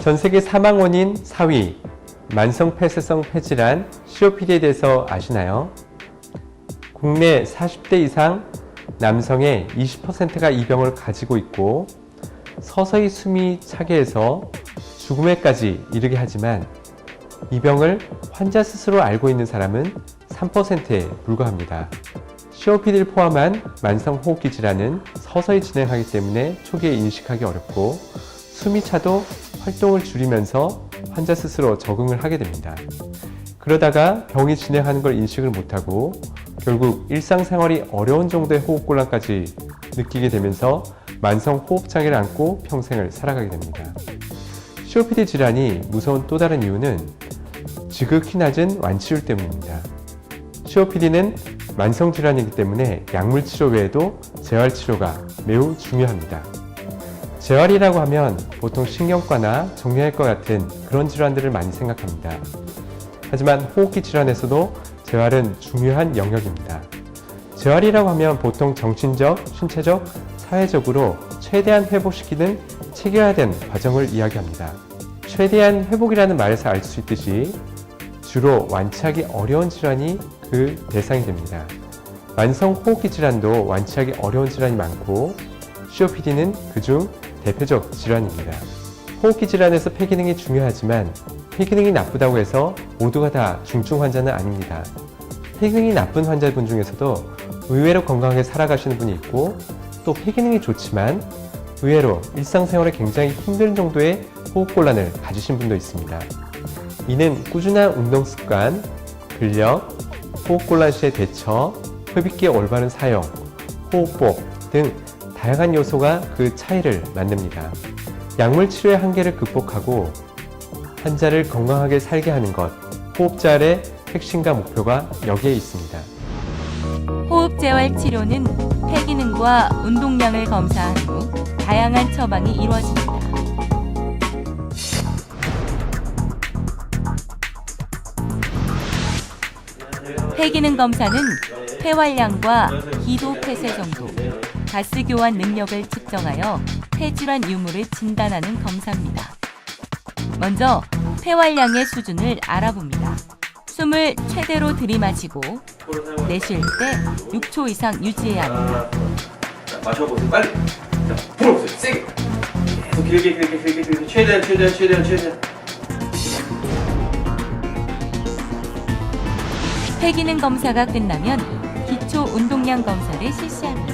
전 세계 사망 원인 4위 만성 폐쇄성 폐질환 COPD에 대해서 아시나요? 국내 40대 이상 남성의 20%가 이 병을 가지고 있고 서서히 숨이 차게 해서 죽음에까지 이르게 하지만 이 병을 환자 스스로 알고 있는 사람은 3%에 불과합니다. COPD를 포함한 만성 호흡기 질환은 서서히 진행하기 때문에 초기에 인식하기 어렵고 숨이 차도 활동을 줄이면서 환자 스스로 적응을 하게 됩니다. 그러다가 병이 진행하는 걸 인식을 못하고 결국 일상생활이 어려운 정도의 호흡곤란까지 느끼게 되면서 만성 호흡장애를 안고 평생을 살아가게 됩니다. COPD 질환이 무서운 또 다른 이유는 지극히 낮은 완치율 때문입니다. COPD는 만성 질환이기 때문에 약물 치료 외에도 재활 치료가 매우 중요합니다. 재활이라고 하면 보통 신경과나 정형외과 같은 그런 질환들을 많이 생각합니다. 하지만 호흡기 질환에서도 재활은 중요한 영역입니다. 재활이라고 하면 보통 정신적, 신체적, 사회적으로 최대한 회복시키는 체계화된 과정을 이야기합니다. 최대한 회복이라는 말에서 알 수 있듯이 주로 완치하기 어려운 질환이 그 대상이 됩니다. 만성 호흡기 질환도 완치하기 어려운 질환이 많고 COPD는 그중 대표적 질환입니다. 호흡기 질환에서 폐기능이 중요하지만 폐기능이 나쁘다고 해서 모두가 다 중증 환자는 아닙니다. 폐기능이 나쁜 환자분 중에서도 의외로 건강하게 살아가시는 분이 있고 또 폐기능이 좋지만 의외로 일상생활에 굉장히 힘든 정도의 호흡곤란을 가지신 분도 있습니다. 이는 꾸준한 운동 습관, 근력, 호흡곤란 시의 대처, 흡입기의 올바른 사용, 호흡법 등 다양한 요소가 그 차이를 만듭니다. 약물 치료의 한계를 극복하고 환자를 건강하게 살게 하는 것, 호흡자의 핵심과 목표가 여기에 있습니다. 호흡 재활 치료는 폐기능과 운동량을 검사한 후 다양한 처방이 이루어집니다. 폐기능 검사는 폐활량과 기도 폐쇄 정도, 가스 교환 능력을 측정하여 폐질환 유무를 진단하는 검사입니다. 먼저 폐활량의 수준을 알아봅니다. 숨을 최대로 들이마시고 내쉴 때 6초 이상 유지해야 합니다. 자, 마셔보세요. 빨리. 자, 불어보세요. 세게. 계속 길게, 길게, 길게, 길게. 최대한, 최대한, 최대한, 최대한. 폐기능 검사가 끝나면 기초 운동량 검사를 실시합니다.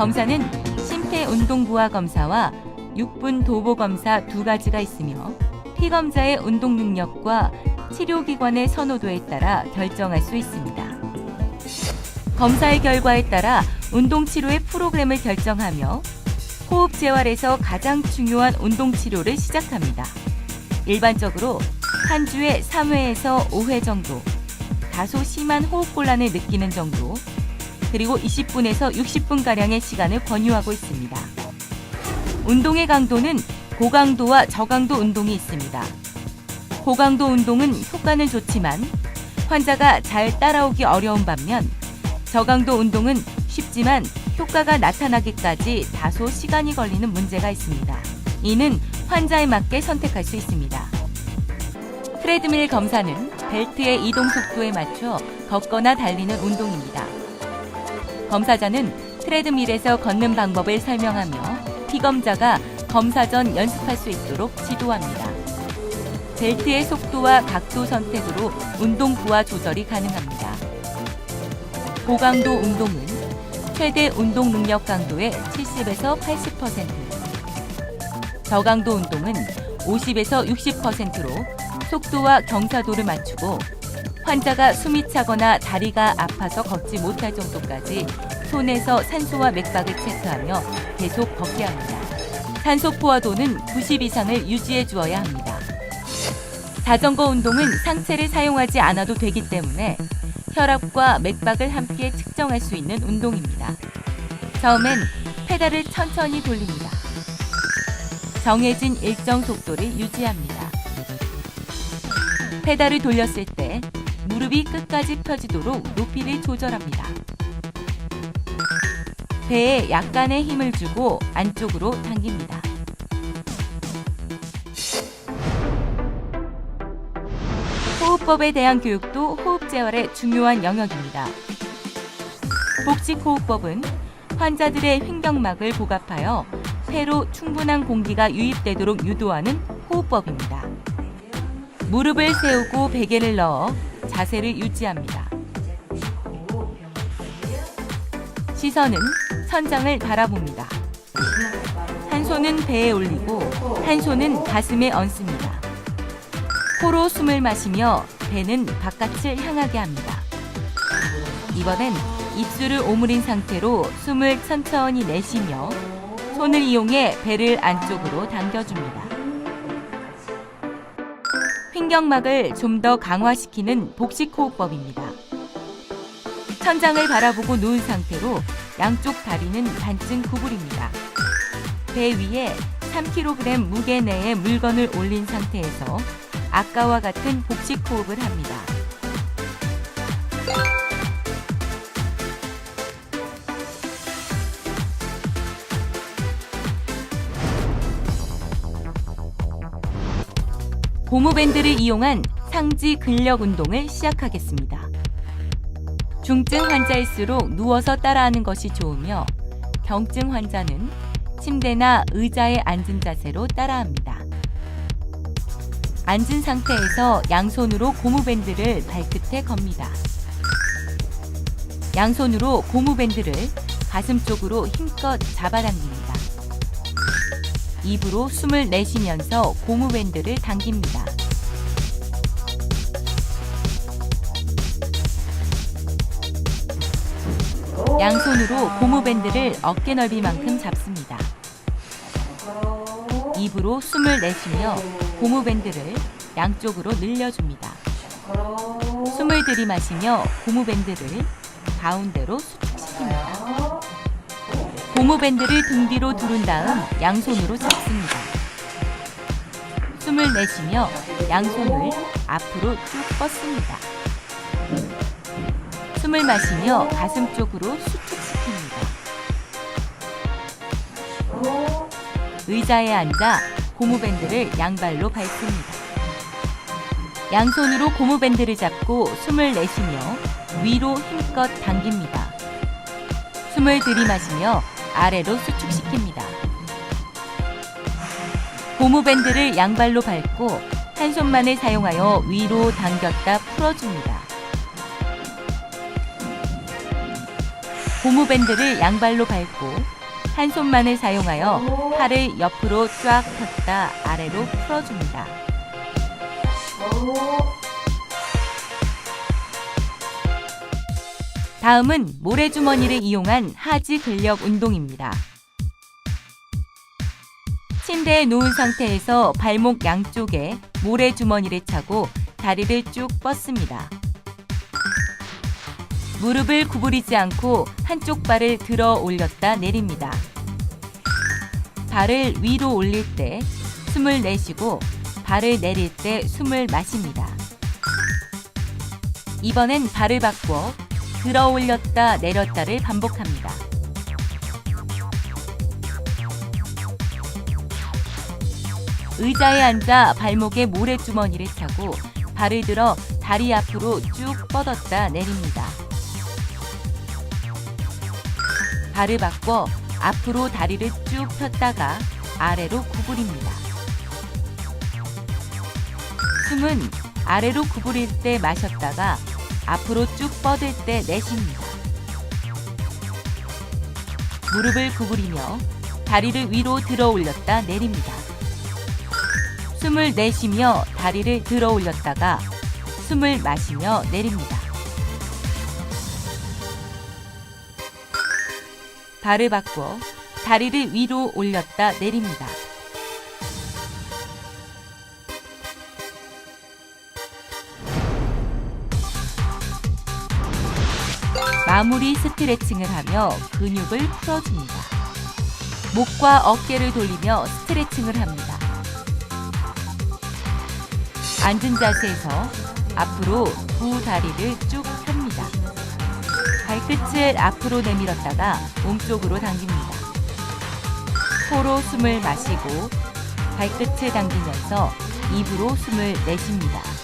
검사는 심폐운동부하 검사와 6분 도보 검사 두 가지가 있으며 피검자의 운동 능력과 치료기관의 선호도에 따라 결정할 수 있습니다. 검사의 결과에 따라 운동 치료의 프로그램을 결정하며 호흡 재활에서 가장 중요한 운동 치료를 시작합니다. 일반적으로 한 주에 3회에서 5회 정도, 다소 심한 호흡 곤란을 느끼는 정도, 그리고 20분에서 60분가량의 시간을 권유하고 있습니다. 운동의 강도는 고강도와 저강도 운동이 있습니다. 고강도 운동은 효과는 좋지만 환자가 잘 따라오기 어려운 반면 저강도 운동은 쉽지만 효과가 나타나기까지 다소 시간이 걸리는 문제가 있습니다. 이는 환자에 맞게 선택할 수 있습니다. 트레드밀 검사는 벨트의 이동 속도에 맞춰 걷거나 달리는 운동입니다. 검사자는 트레드밀에서 걷는 방법을 설명하며 피검자가 검사 전 연습할 수 있도록 지도합니다. 벨트의 속도와 각도 선택으로 운동 부하 조절이 가능합니다. 고강도 운동은 최대 운동 능력 강도의 70에서 80%, 저강도 운동은 50에서 60%로 속도와 경사도를 맞추고 환자가 숨이 차거나 다리가 아파서 걷지 못할 정도까지 손에서 산소와 맥박을 체크하며 계속 걷게 합니다. 산소 포화도는 90 이상을 유지해 주어야 합니다. 자전거 운동은 상체를 사용하지 않아도 되기 때문에 혈압과 맥박을 함께 측정할 수 있는 운동입니다. 처음엔 페달을 천천히 돌립니다. 정해진 일정 속도를 유지합니다. 페달을 돌렸을 때 무릎이 끝까지 펴지도록 높이를 조절합니다. 배에 약간의 힘을 주고 안쪽으로 당깁니다. 호흡법에 대한 교육도 호흡 재활의 중요한 영역입니다. 복직 호흡법은 환자들의 횡격막을 보갑하여 폐로 충분한 공기가 유입되도록 유도하는 호흡법입니다. 무릎을 세우고 베개를 넣어 자세를 유지합니다. 시선은 천장을 바라봅니다. 한 손은 배에 올리고 한 손은 가슴에 얹습니다. 코로 숨을 마시며 배는 바깥을 향하게 합니다. 이번엔 입술을 오므린 상태로 숨을 천천히 내쉬며 손을 이용해 배를 안쪽으로 당겨줍니다. 횡격막을 좀 더 강화시키는 복식호흡법입니다. 천장을 바라보고 누운 상태로 양쪽 다리는 반쯤 구부립니다. 배 위에 3kg 무게 내의 물건을 올린 상태에서 아까와 같은 복식 호흡을 합니다. 고무밴드를 이용한 상지 근력 운동을 시작하겠습니다. 중증 환자일수록 누워서 따라하는 것이 좋으며 경증 환자는 침대나 의자에 앉은 자세로 따라합니다. 앉은 상태에서 양손으로 고무밴드를 발끝에 겁니다. 양손으로 고무밴드를 가슴 쪽으로 힘껏 잡아당깁니다. 입으로 숨을 내쉬면서 고무밴드를 당깁니다. 양손으로 고무밴드를 어깨 넓이만큼 잡습니다. 입으로 숨을 내쉬며 고무밴드를 양쪽으로 늘려줍니다. 숨을 들이마시며 고무밴드를 가운데로 수축시킵니다. 고무밴드를 등 뒤로 두른 다음 양손으로 잡습니다. 숨을 내쉬며 양손을 앞으로 쭉 뻗습니다. 숨을 마시며 가슴 쪽으로 수축시킵니다. 의자에 앉아 고무밴드를 양발로 밟습니다. 양손으로 고무밴드를 잡고 숨을 내쉬며 위로 힘껏 당깁니다. 숨을 들이마시며 아래로 수축시킵니다. 고무밴드를 양발로 밟고 한 손만을 사용하여 위로 당겼다 풀어줍니다. 고무밴드를 양발로 밟고 한 손만을 사용하여 팔을 옆으로 쫙 폈다 아래로 풀어줍니다. 다음은 모래주머니를 이용한 하지 근력 운동입니다. 침대에 누운 상태에서 발목 양쪽에 모래주머니를 차고 다리를 쭉 뻗습니다. 무릎을 구부리지 않고 한쪽 발을 들어 올렸다 내립니다. 발을 위로 올릴 때 숨을 내쉬고 발을 내릴 때 숨을 마십니다. 이번엔 발을 바꿔 들어 올렸다 내렸다를 반복합니다. 의자에 앉아 발목에 모래주머니를 차고 발을 들어 다리 앞으로 쭉 뻗었다 내립니다. 발을 바꿔 앞으로 다리를 쭉 폈다가 아래로 구부립니다. 숨은 아래로 구부릴 때 마셨다가 앞으로 쭉 뻗을 때 내쉽니다. 무릎을 구부리며 다리를 위로 들어 올렸다 내립니다. 숨을 내쉬며 다리를 들어 올렸다가 숨을 마시며 내립니다. 발을 바꿔 다리를 위로 올렸다 내립니다. 마무리 스트레칭을 하며 근육을 풀어줍니다. 목과 어깨를 돌리며 스트레칭을 합니다. 앉은 자세에서 앞으로 두 다리를 쭉 펴니다. 발끝을 앞으로 내밀었다가 몸쪽으로 당깁니다. 코로 숨을 마시고 발끝을 당기면서 입으로 숨을 내쉽니다.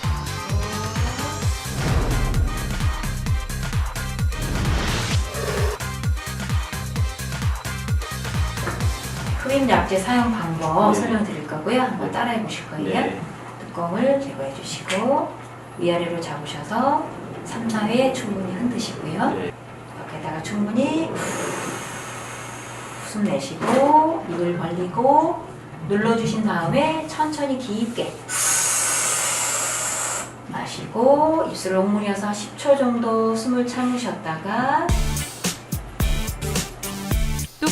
수입 약제 사용 방법 네. 설명드릴 거고요. 한번 따라해 보실 거예요. 네. 뚜껑을 제거해 주시고 위아래로 잡으셔서 3, 4회 충분히 흔드시고요. 네. 여기다가 충분히 숨 내쉬고 입을 벌리고 눌러주신 다음에 천천히 깊게 마시고 입술을 오므려서 10초 정도 숨을 참으셨다가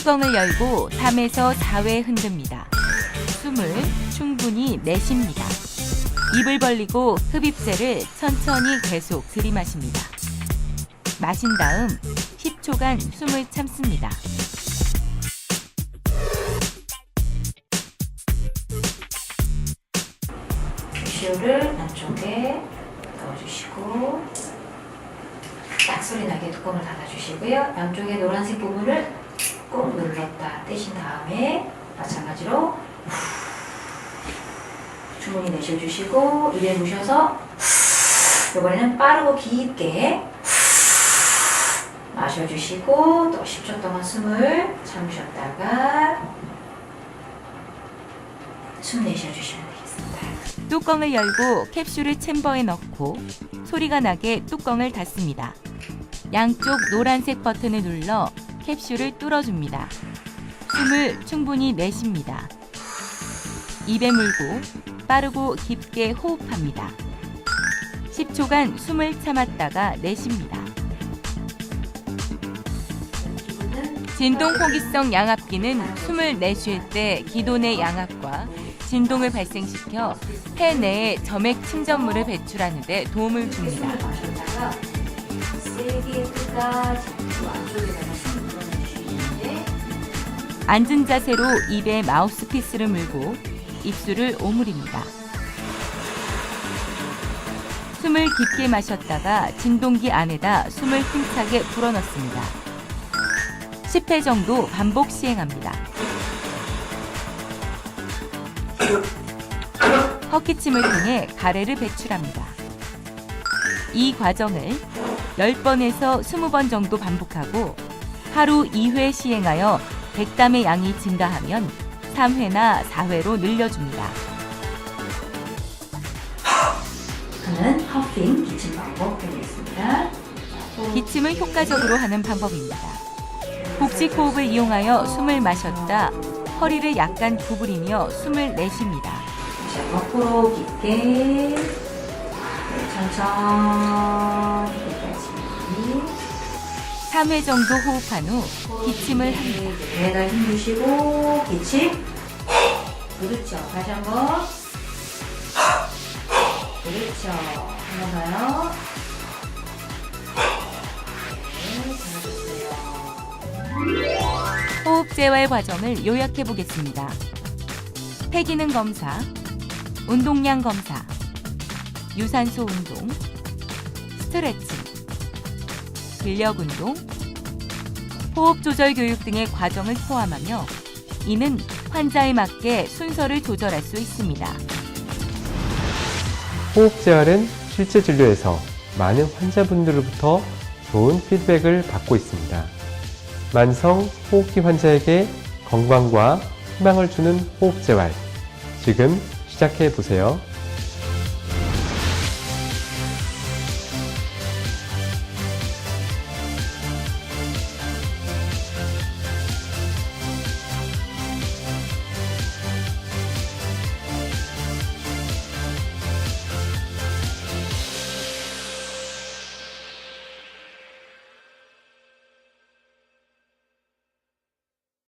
뚜껑을 열고 3에서 4회 흔듭니다. 숨을 충분히 내쉽니다. 입을 벌리고 흡입제를 천천히 계속 들이마십니다. 마신 다음 10초간 숨을 참습니다. 큐슈를 안쪽에 넣어주시고 딱 소리 나게 뚜껑을 닫아주시고요. 양쪽에 노란색 부분을 꼭 눌렀다 떼신 다음에 마찬가지로 주머니 내쉬어주시고 입에 무셔서 이번에는 빠르고 깊게 마셔주시고 또 10초 동안 숨을 참으셨다가 숨 내쉬어주시면 되겠습니다. 뚜껑을 열고 캡슐을 챔버에 넣고 소리가 나게 뚜껑을 닫습니다. 양쪽 노란색 버튼을 눌러 캡슐을 뚫어줍니다. 숨을 충분히 내쉽니다. 입에 물고 빠르고 깊게 호흡합니다. 10초간 숨을 참았다가 내쉽니다. 진동 호기성 양압기는 숨을 내쉴 때 기존의 양압과 진동을 발생시켜 폐 내에 점액 침전물을 배출하는 데 도움을 줍니다. 앉은 자세로 입에 마우스피스를 물고 입술을 오므립니다. 숨을 깊게 마셨다가 진동기 안에다 숨을 힘차게 불어넣습니다. 10회 정도 반복 시행합니다. 헛기침을 통해 가래를 배출합니다. 이 과정을 10번에서 20번 정도 반복하고 하루 2회 시행하여 백담의 양이 증가하면 3회나 4회로 늘려줍니다. 하는 허핑 기침 방법 되겠습니다. 기침을 효과적으로 하는 방법입니다. 복식 호흡을 이용하여 숨을 마셨다 허리를 약간 구부리며 숨을 내쉽니다. 자, 거꾸로 깊게 네, 천천히 3회 정도 호흡한 후 기침을 합니다. 배에다 힘 주시고 기침 그렇죠. 다시 한번 그렇죠. 한번 더요. 네. 호흡 재활 과정을 요약해 보겠습니다. 폐기능 검사, 운동량 검사, 유산소 운동, 스트레칭, 근력 운동, 호흡 조절 교육 등의 과정을 포함하며 이는 환자에 맞게 순서를 조절할 수 있습니다. 호흡 재활은 실제 진료에서 많은 환자분들로부터 좋은 피드백을 받고 있습니다. 만성 호흡기 환자에게 건강과 희망을 주는 호흡 재활. 지금 시작해 보세요.